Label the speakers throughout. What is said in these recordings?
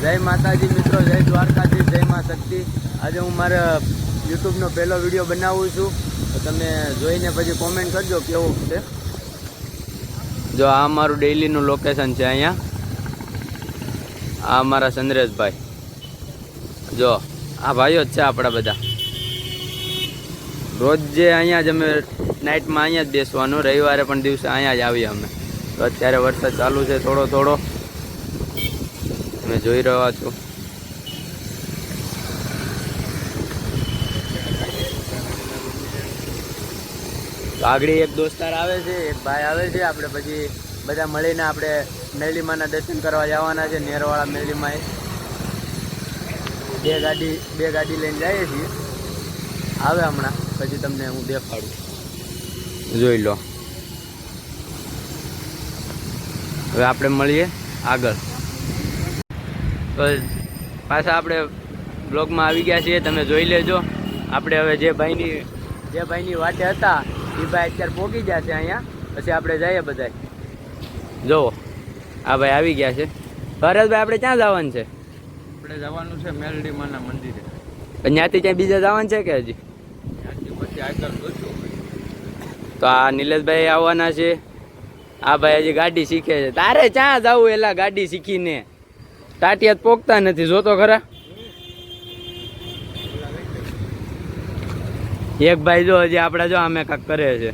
Speaker 1: જય માતાજી મિત્રો, જય દ્વારકાજી જય મા શક્તિ. આજે હું મારા યુટ્યુબનો પહેલો વીડિયો બનાવું છું. તો તમે જોઈને પછી કોમેન્ટ કરજો કેવું છે. જો આ મારું ડેઇલીનું લોકેશન છે અહીંયા. આ મારા ચંદ્રેશભાઈ જો, આ ભાઈઓ જ છે આપણા બધા. રોજ જે અહીંયા જ અમે નાઇટમાં અહીંયા જ બેસવાનું, રવિવારે પણ દિવસે અહીંયા જ આવીએ અમે. તો અત્યારે વરસાદ ચાલુ છે થોડો થોડો. જોઈ રહ્યા છો. આગળ એક દોસ્તાર આવે છે, એક ભાઈ આવે છે. આપણે પછી બધા મળીને આપણે મેલીમાના દર્શન કરવા જવાના છે, નેરવાળા મેલીમાં બે ગાડી બે ગાડી લઈને જઈએ છીએ. આવે હમણાં, પછી તમને હું દેખાડું. જોઈ લો. હવે આપણે મળીએ આગળ. તો પાછા આપણે બ્લોગમાં આવી ગયા છીએ તમે જોઈ લેજો. આપણે હવે જે ભાઈની જે ભાઈની વાતે હતા એ ભાઈ અત્યારે પહોંચી ગયા છે અહીંયા. પછી આપણે જઈએ બધા જુઓ આ ભાઈ આવી ગયા છે. ભરતભાઈ આપણે ક્યાં જવાનું છે?
Speaker 2: આપણે જવાનું છે મેલડી માના મંદિરે.
Speaker 1: ત્યાંથી ક્યાંય બીજા જવાનું છે કે હજી?
Speaker 2: પછી આગળ
Speaker 1: તો આ નિલેશભાઈ આવવાના છે. આ ભાઈ હજી ગાડી શીખે છે. તારે ક્યાં જવું એલા ગાડી શીખીને? ટાટિયા પોકતા નથી જોતો ખરા. એક ભાઈ જો હજી આપડા જો આમે કાક કરે છે.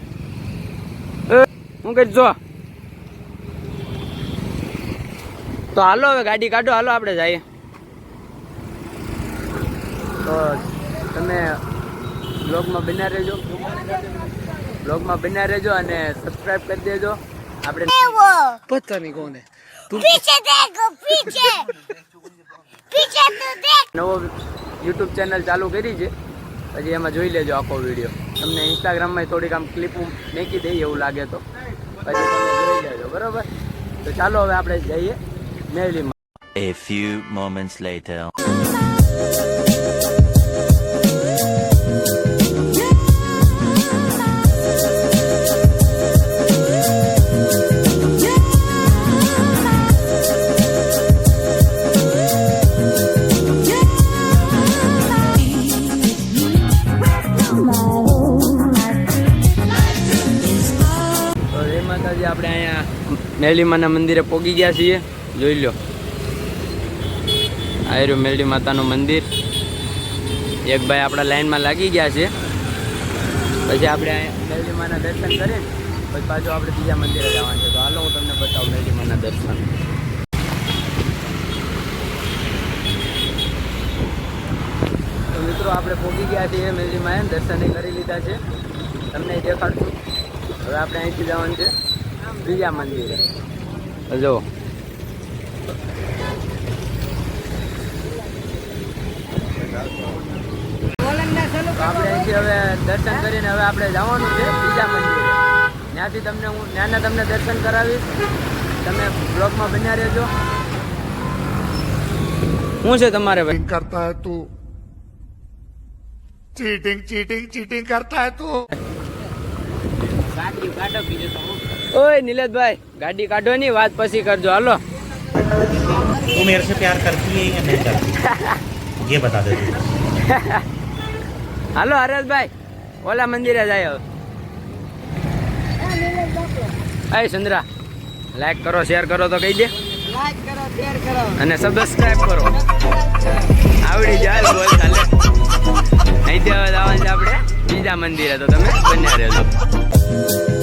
Speaker 1: હું કઈ જો. તો હાલો હવે ગાડી કાઢો હાલો આપણે જઈએ. તો તમે બ્લોગમાં બના રહેજો. બ્લોગમાં બના રહેજો અને સબસ્ક્રાઈબ કરી દેજો. આપણે
Speaker 3: પતા નહીં કોને.
Speaker 4: पीछे देखो पीछे पीछे तो देख
Speaker 1: નવો યુટ્યુબ ચેનલ ચાલુ કરી છે પછી એમાં જોઈ લેજો આખો વિડીયો તમને ઇન્સ્ટાગ્રામમાં થોડીક આમ ક્લિપ મેકી દઈએ એવું લાગે તો પછી તમે જોઈ લેજો બરોબર તો ચાલો હવે આપણે જઈએ મેળીમાં
Speaker 5: A few moments later.
Speaker 1: માતાજી આપણે અહીંયા મેરલીમાના મંદિરે પહોંચી ગયા છીએ. જોઈ લો. આયરું રહ્યું માતાનું મંદિર. એક ભાઈ આપણા લાઈનમાં લાગી ગયા છે. પછી આપણે અહીંયા મેરલીમાના દર્શન કરીને પછી પાછું આપણે બીજા મંદિરે જવાનું છે. તો હાલો, હું તમને બતાવું મેરલીમાના દર્શન. તો મિત્રો, આપણે પહોંચી ગયા છીએ મેરલીમાં દર્શન કરી લીધા છે. તમને દેખાડશું. હવે આપણે અહીંથી જવાનું છે. બીજા મંદિરે. જો. આપણે હવે દર્શન કરીને હવે આપણે જવાનું છે બીજા મંદિરે. ત્યાંથી તમને હું ત્યાંના તમને દર્શન કરાવીશ. તમે બ્લોગમાં બન્યા રહેજો. શું છે તમારે ભાઈ?
Speaker 3: કરતા હે તું. ચીટિંગ ચીટિંગ ચીટિંગ કરતા હે તું. કાઢો બીજું તો
Speaker 1: ઓય નિલેશભાઈ ગાડી કાઢો ની વાત પછી કરજો હાલો
Speaker 6: तू मेरे से प्यार करती है या नहीं करती ये बता दे तू
Speaker 1: હાલો હરેશભાઈ ઓલા મંદિરે જાય હવે અય ચંદ્રા લાઈક કરો શેર કરો તો કહી દે અને સબસ્ક્રાઇબ કરો આવડી જાય બોલ ચાલે અહીંથી હવે જવાનું છે આપણે બીજા મંદિરે તો તમે બન્યા રહેજો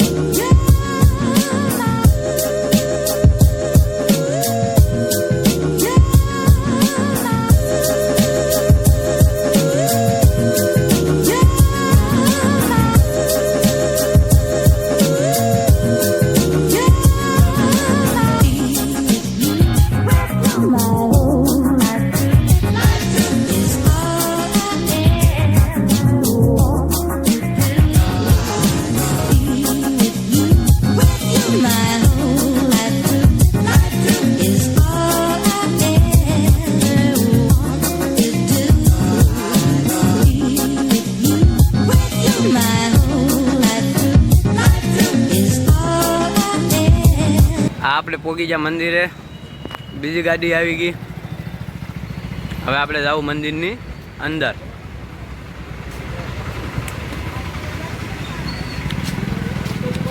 Speaker 1: આપણે પોગીજા મંદિરે. બીજી ગાડી આવી ગઈ. હવે આપણે જાવું મંદિરની અંદર.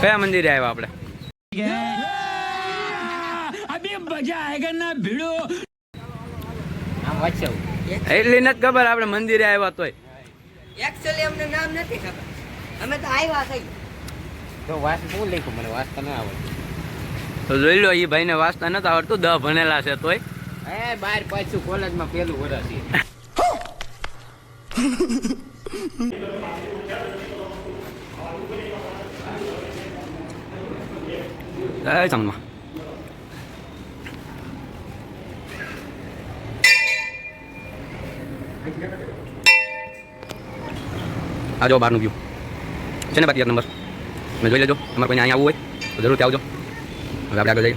Speaker 1: કયા મંદિરે આવ્યા આપણે? એટલી નથી ખબર આપણે મંદિરે આવ્યા તોય.
Speaker 7: એકચ્યુઅલી અમને નામ નથી ખબર. અમે તો આવ્યા થઈ.
Speaker 2: તો વાસ લખ્યું મને વાંચતા ના આવડે
Speaker 1: તો જોઈ લો એ ભાઈને વાંચતા નથી આવડતું દહ ભણેલા છે તોય.
Speaker 2: એ બાર પાછું કોલેજમાં પેલું વર્ષ છે
Speaker 1: એ આજો બહારનું વ્યૂ છે ને બાકી એક નંબર તમે જોઈ લેજો. તમારે કોઈને અહીંયા આવવું હોય તો જરૂરથી આવજો. હવે આપણે આગળ જઈએ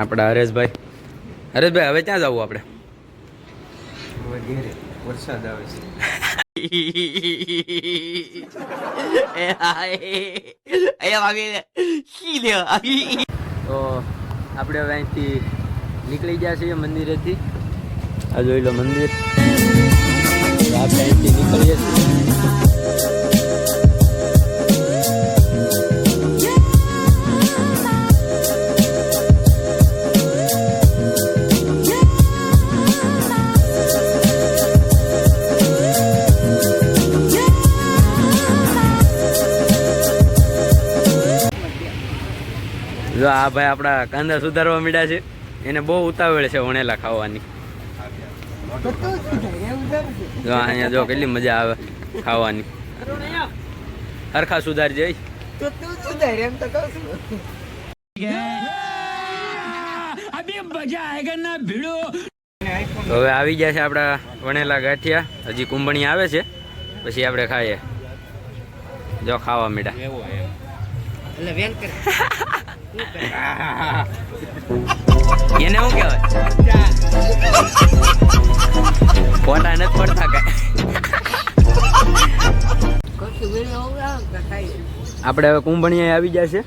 Speaker 1: આપણા હરેશભાઈ હરેશભાઈ હવે ક્યાં જવું
Speaker 2: ઘેરે વરસાદ આવે છે
Speaker 1: તો આપણે અહીંથી નીકળી ગયા છીએ મંદિરેથી. આ જોઈ લો મંદિર. જો આ ભાઈ આપણા કાંદા સુધારવા મીડ્યા છે. એને બહુ ઉતાવળ છે વણેલા ખાવાની. જો અહીંયા જો કેટલી મજા આવે ખાવાની. હરખા સુધાર જઈ
Speaker 7: તો તું સુધાર એમ તો કહું છું
Speaker 1: તો હવે આવી ગયા છે આપણા વણેલા ગાંઠિયા. હજી કુંભણી આવે છે. પછી આપણે ખાઈએ. જો ખાવા મીડા.
Speaker 7: એટલે વેન કરે.
Speaker 1: એને શું કહેવાય? ફોટા નથી પડતા કઈ. આપણે હવે કુંભણીયા આવી જાય છે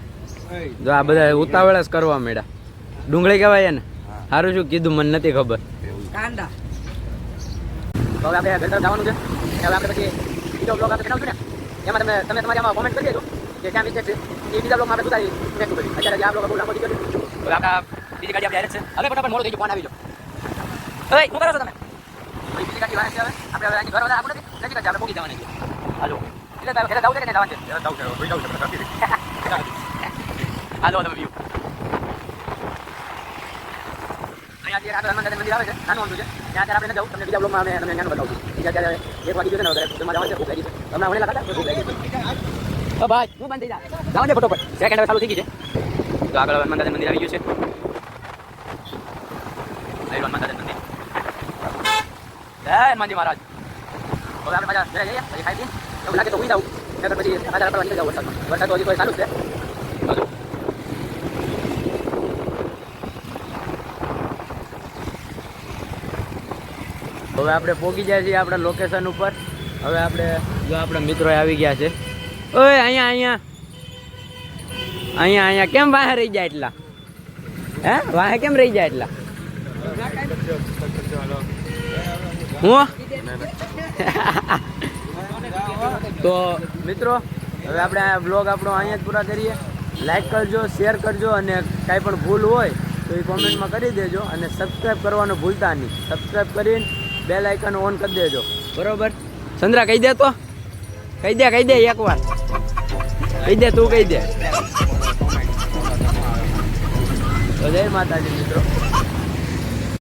Speaker 1: જો આ બધા ઉતાવળ જ કરવા મેળા ડુંગળી કહેવાય ને સારું શું કીધું મને નથી ખબર.
Speaker 7: કાંદા.
Speaker 1: હવે આપણે ઘર જવાનું છે. હવે આપણે પછી બીજો બ્લોગ આપણે બનાવશું ને. એમાં તમે તમે તમારી આમાં કોમેન્ટ કરી દેજો. કે ક્યાં મિસ્ટેક છે એ બીજા બ્લોગમાં આપણે સુધારી મેં. અત્યારે જે આ બ્લોગ બહુ લાંબો હવે આપણે બીજી ગાડી આપણે હારે છે. હવે ફટાફટ મોડો થઈ ગયો ફોન આવી ગયો. હવે શું કરો છો તમે? બીજી ગાડી વાળે છે હવે. આપણે હવે અહીંથી ઘર વધારે આપણું નથી નજીક જ આપણે પહોંચી જવાની છે હાલો. એટલે તારે ઘરે જવું છે. કે જવાનું છે જવું છે જવું છે હાલો તમે વ્યૂ અહીંયા જે હનુમાન મંદિર આવે છે નાનું અમથું છે. ત્યાં અત્યારે આપણે જવું. તમને બીજા બ્લોગમાં અમે તમને બતાવશું બીજા અત્યારે એક વાગી ગયું છે ને અત્યારે જમવા જવાનું છે ભૂખ લાગી છે. તમને વણેલા ખાધા ભૂખ લાગી છે. ઓ ભાઈ, હું બંધ થઈ જા જાવ ને હવે થઈ ગઈ તો આગળ હનુમાન મંદિર આવી છે. હનુમાન મંદિર. જય હનુમાનજી મહારાજ. હવે આપણે પાછા ઘરે પછી ખાઈ લાગે તો ઉઈ જાઉં. નકર પછી વરસાદ તો હજી છે. હવે આપણે પહોંચી જાય છીએ આપણા લોકેશન ઉપર. હવે આપણે, જો આપણા મિત્રો આવી ગયા છે. ઓય, અહીંયા અહીંયા. અહીંયા અહીંયા. કેમ વાહે રહી જાય એટલા? હે? વાહે કેમ રહી જાય એટલા? હું? તો, મિત્રો, હવે આપણે આ બ્લોગ આપણો અહીંયા જ પૂરા કરીએ. લાઈક કરજો શેર કરજો અને કાંઈ પણ ભૂલ હોય તો એ કોમેન્ટમાં કરી દેજો અને સબસ્ક્રાઈબ કરવાનું ભૂલતા નહીં. સબસ્ક્રાઈબ કરીને બેલ આઇકન ઓન કરી દેજો. બરોબર? ચંદ્રા કહી દે તો? કહી દે કહી દે એકવાર કહી દે તું કહી દે. તો જય માતાજી મિત્રો.